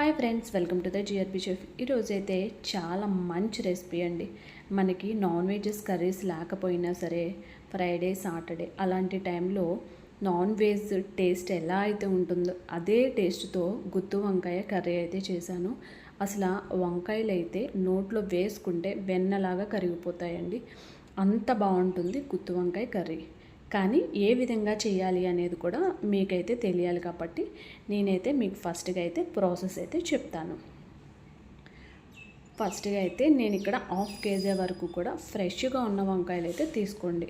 Hi friends welcome to the GRP chef ఈరోజు అయితే చాలా మంచి రెసిపీ అండి. మనకి నాన్ వెజెస్ కర్రీస్ లేకపోయినా సరే ఫ్రైడే సాటర్డే అలాంటి టైంలో నాన్ వెజ్ టేస్ట్ ఎలా అయితే ఉంటుందో అదే టేస్ట్తో గుత్తు వంకాయ కర్రీ అయితే చేశాను. అసలు వంకాయలు అయితే నోట్లో వేసుకుంటే వెన్నలాగా కరిగిపోతాయండి. అంత బాగుంటుంది గుత్తు వంకాయ కర్రీ కానీ ఏ విధంగా చేయాలి అనేది కూడా మీకైతే తెలియాలి కాబట్టి నేనైతే మీకు ఫస్ట్గా అయితే ప్రాసెస్ అయితే చెప్తాను. ఫస్ట్గా అయితే నేను ఇక్కడ హాఫ్ కేజీ వరకు కూడా ఫ్రెష్గా ఉన్న వంకాయలు అయితే తీసుకోండి.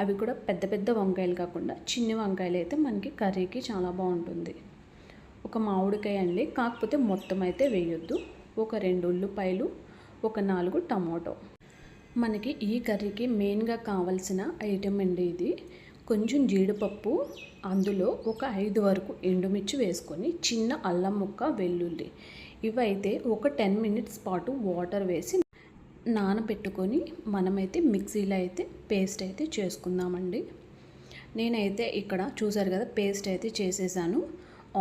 అవి కూడా పెద్ద పెద్ద వంకాయలు కాకుండా చిన్న వంకాయలు అయితే మనకి కర్రీకి చాలా బాగుంటుంది. ఒక మామిడికాయ అండి కాకపోతే మొత్తం అయితే వేయొద్దు. ఒక రెండు ఉల్లిపాయలు ఒక నాలుగు టమాటో. మనకి ఈ కర్రీకి మెయిన్గా కావాల్సిన ఐటెం అండి ఇది. కొంచెం జీడిపప్పు అందులో ఒక ఐదు వరకు ఎండుమిర్చి వేసుకొని చిన్న అల్లం ముక్క వెల్లుల్లి. ఇవైతే ఒక టెన్ మినిట్స్ పాటు వాటర్ వేసి నానబెట్టుకొని మనమైతే మిక్సీలో అయితే పేస్ట్ అయితే చేసుకుందామండి. నేనైతే ఇక్కడ చూసారు కదా పేస్ట్ అయితే చేసేసాను.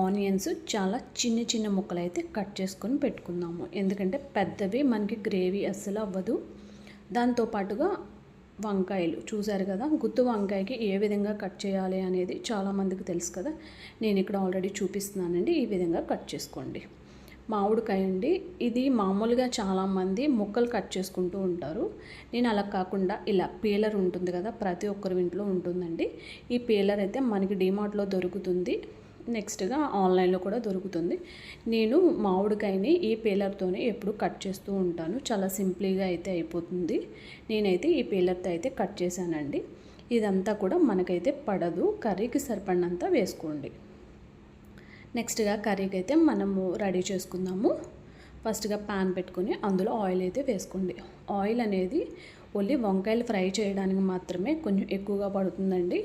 ఆనియన్స్ చాలా చిన్న చిన్న ముక్కలు అయితే కట్ చేసుకొని పెట్టుకుందాము. ఎందుకంటే పెద్దవి మనకి గ్రేవీ అస్సలు అవ్వదు. దాంతోపాటుగా వంకాయలు. చూశారు కదా గుత్తు వంకాయకి ఏ విధంగా కట్ చేయాలి అనేది చాలామందికి తెలుసు కదా. నేను ఇక్కడ ఆల్రెడీ చూపిస్తున్నానండి ఈ విధంగా కట్ చేసుకోండి. మామిడికాయ అండి ఇది మామూలుగా చాలామంది ముక్కలు కట్ చేసుకుంటూ ఉంటారు. నేను అలా కాకుండా ఇలా పీలర్ ఉంటుంది కదా ప్రతి ఒక్కరి ఇంట్లో ఉంటుందండి. ఈ పీలర్ అయితే మనకి డిమార్ట్లో దొరుకుతుంది. నెక్స్ట్గా ఆన్లైన్లో కూడా దొరుకుతుంది. నేను మామిడికాయని ఈ పేలర్తోనే ఎప్పుడు కట్ చేస్తూ ఉంటాను. చాలా సింపుల్గా అయితే అయిపోతుంది. నేనైతే ఈ పేలర్తో అయితే కట్ చేశానండి. ఇదంతా కూడా మనకైతే పడదు. కర్రీకి సరిపడినంత వేసుకోండి. నెక్స్ట్గా కర్రీకి అయితే మనము రెడీ చేసుకుందాము. ఫస్ట్గా ప్యాన్ పెట్టుకొని అందులో ఆయిల్ అయితే వేసుకోండి. ఆయిల్ అనేది ఓన్లీ వంకాయలు ఫ్రై చేయడానికి మాత్రమే కొంచెం ఎక్కువగా పడుతుందండి.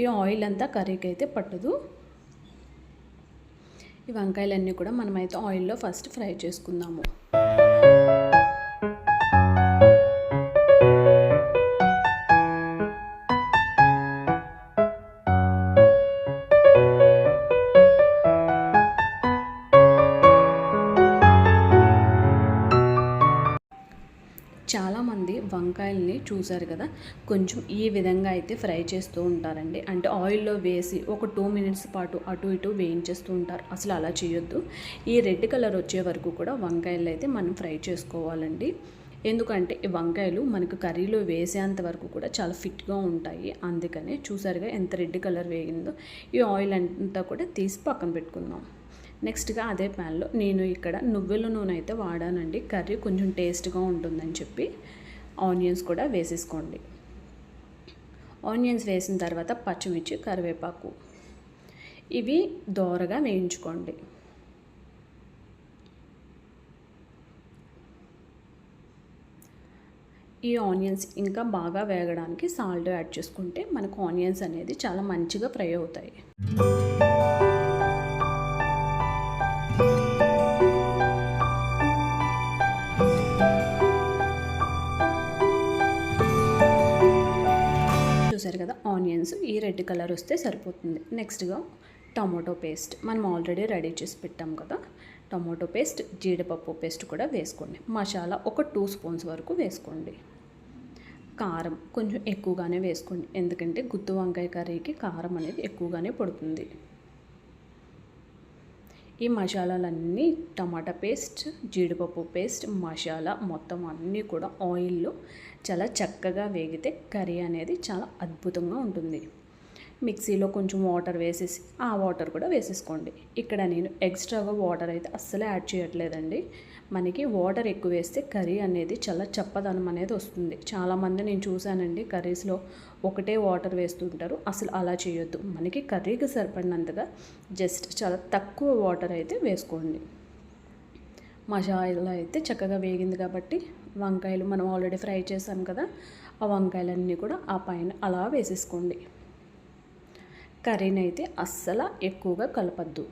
ఈ ఆయిల్ అంతా కర్రీకి అయితే పట్టదు. ఈ వంకాయలన్నీ కూడా మనమైతే ఆయిల్లో ఫస్ట్ ఫ్రై చేసుకుందాము. వంకాయల్ని చూసారు కదా కొంచెం ఈ విధంగా అయితే ఫ్రై చేస్తూ ఉంటారండి. అంటే ఆయిల్లో వేసి ఒక టూ మినిట్స్ పాటు అటు ఇటు వేయించేస్తూ ఉంటారు. అసలు అలా చేయొద్దు. ఈ రెడ్ కలర్ వచ్చే వరకు కూడా వంకాయలు అయితే మనం ఫ్రై చేసుకోవాలండి. ఎందుకంటే ఈ వంకాయలు మనకు కర్రీలో వేసేంత వరకు కూడా చాలా ఫిట్గా ఉంటాయి. అందుకనే చూసారుగా ఎంత రెడ్ కలర్ వేగిందో ఈ ఆయిల్ అంతా కూడా తీసి పక్కన పెట్టుకుందాం. నెక్స్ట్గా అదే ప్యాన్లో నేను ఇక్కడ నువ్వుల నూనె అయితే వాడానండి. కర్రీ కొంచెం టేస్ట్గా ఉంటుందని చెప్పి. ఆనియన్స్ కూడా వేసేసుకోండి. ఆనియన్స్ వేసిన తర్వాత పచ్చిమిర్చి కరివేపాకు. ఇవి దోరగా వేయించుకోండి. ఈ ఆనియన్స్ ఇంకా బాగా వేగడానికి సాల్ట్ యాడ్ చేసుకుంటే మనకు ఆనియన్స్ అనేది చాలా మంచిగా ఫ్రై అవుతాయి. ఈ రెడ్ కలర్ వస్తే సరిపోతుంది. నెక్స్ట్గా టమాటో పేస్ట్. మనం ఆల్రెడీ రెడీ చేసి పెట్టాం కదా. టమాటో పేస్ట్ జీడిపప్పు పేస్ట్ కూడా వేసుకోండి. మసాలా ఒక టూ స్పూన్స్ వరకు వేసుకోండి. కారం కొంచెం ఎక్కువగానే వేసుకోండి. ఎందుకంటే గుత్తు వంకాయ కర్రీకి కారం అనేది ఎక్కువగానే పడుతుంది. ఈ మసాలాలన్నీ టమాటా పేస్ట్ జీడిపప్పు పేస్ట్ మసాలా మొత్తం అన్నీ కూడా ఆయిల్లో చాలా చక్కగా వేగితే కర్రీ అనేది చాలా అద్భుతంగా ఉంటుంది. మిక్సీలో కొంచెం వాటర్ వేసేసి ఆ వాటర్ కూడా వేసేసుకోండి. ఇక్కడ నేను ఎక్స్ట్రాగా వాటర్ అయితే అస్సలు యాడ్ చేయట్లేదండి. మనకి వాటర్ ఎక్కువ వేస్తే కర్రీ అనేది చాలా చప్పదనం అనేది వస్తుంది. చాలామంది నేను చూశానండి కర్రీస్లో ఒకటే వాటర్ వేస్తుంటారు. అసలు అలా చేయొద్దు. మనకి కర్రీకి సరిపడినంతగా జస్ట్ చాలా తక్కువ వాటర్ అయితే వేసుకోండి. మసాలా అయితే చక్కగా వేగింది కాబట్టి వంకాయలు మనం ఆల్రెడీ ఫ్రై చేసాం కదా ఆ వంకాయలన్నీ కూడా ఆ పైన అలా వేసేసుకోండి. కర్రీని అయితే అస్సలు ఎక్కువగా కలపద్దు.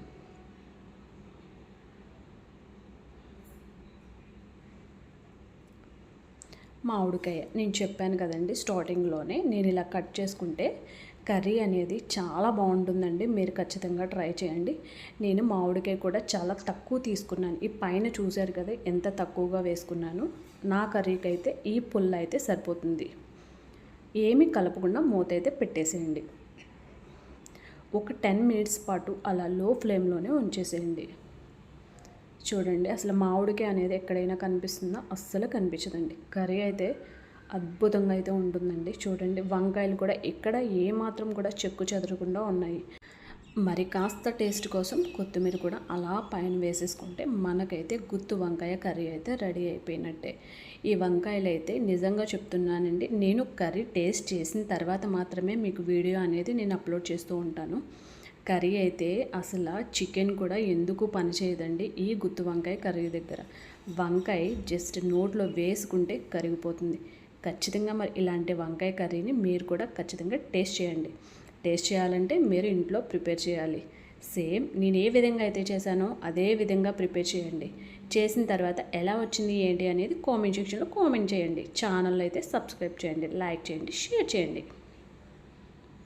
మామిడికాయ నేను చెప్పాను కదండి స్టార్టింగ్లోనే నేను ఇలా కట్ చేసుకుంటే కర్రీ అనేది చాలా బాగుంటుందండి. మీరు ఖచ్చితంగా ట్రై చేయండి. నేను మామిడికాయ కూడా చాలా తక్కువ తీసుకున్నాను. ఈ పైన చూశారు కదా ఎంత తక్కువగా వేసుకున్నాను. నా కర్రీకి అయితే ఈ పుల్ల అయితే సరిపోతుంది. ఏమీ కలపకుండా మూత అయితే పెట్టేసేయండి. ఒక టెన్ మినిట్స్ పాటు అలా లో ఫ్లేమ్లోనే ఉంచేసేయండి. చూడండి అసలు మామిడికాయ అనేది ఎక్కడైనా కనిపిస్తుందా? అస్సలు కనిపించదండి. కర్రీ అయితే అద్భుతంగా అయితే ఉంటుందండి. చూడండి వంకాయలు కూడా ఇక్కడ ఏ మాత్రం కూడా చెక్కు చెదరకుండా ఉన్నాయి. మరి కాస్త టేస్ట్ కోసం కొత్తిమీర కూడా అలా పైన వేసేసుకుంటే మనకైతే గుత్తు వంకాయ కర్రీ అయితే రెడీ అయిపోయినట్టే. ఈ వంకాయలు అయితే నిజంగా చెప్తున్నానండి నేను కర్రీ టేస్ట్ చేసిన తర్వాత మాత్రమే మీకు వీడియో అనేది నేను అప్లోడ్ చేస్తూ ఉంటాను. కర్రీ అయితే అసలు చికెన్ కూడా ఎందుకు పనిచేయదండి ఈ గుత్తు వంకాయ కర్రీ దగ్గర? వంకాయ జస్ట్ నోట్లో వేసుకుంటే కరిగిపోతుంది. ఖచ్చితంగా మరి ఇలాంటి వంకాయ కర్రీని మీరు కూడా ఖచ్చితంగా టేస్ట్ చేయండి. టేస్ట్ చేయాలంటే మీరు ఇంట్లో ప్రిపేర్ చేయాలి. సేమ్ నేను ఏ విధంగా అయితే చేశానో అదే విధంగా ప్రిపేర్ చేయండి. చేసిన తర్వాత ఎలా వచ్చింది ఏంటి అనేది కామెంట్ సెక్షన్లో కామెంట్ చేయండి. ఛానల్ అయితే సబ్స్క్రైబ్ చేయండి లైక్ చేయండి షేర్ చేయండి.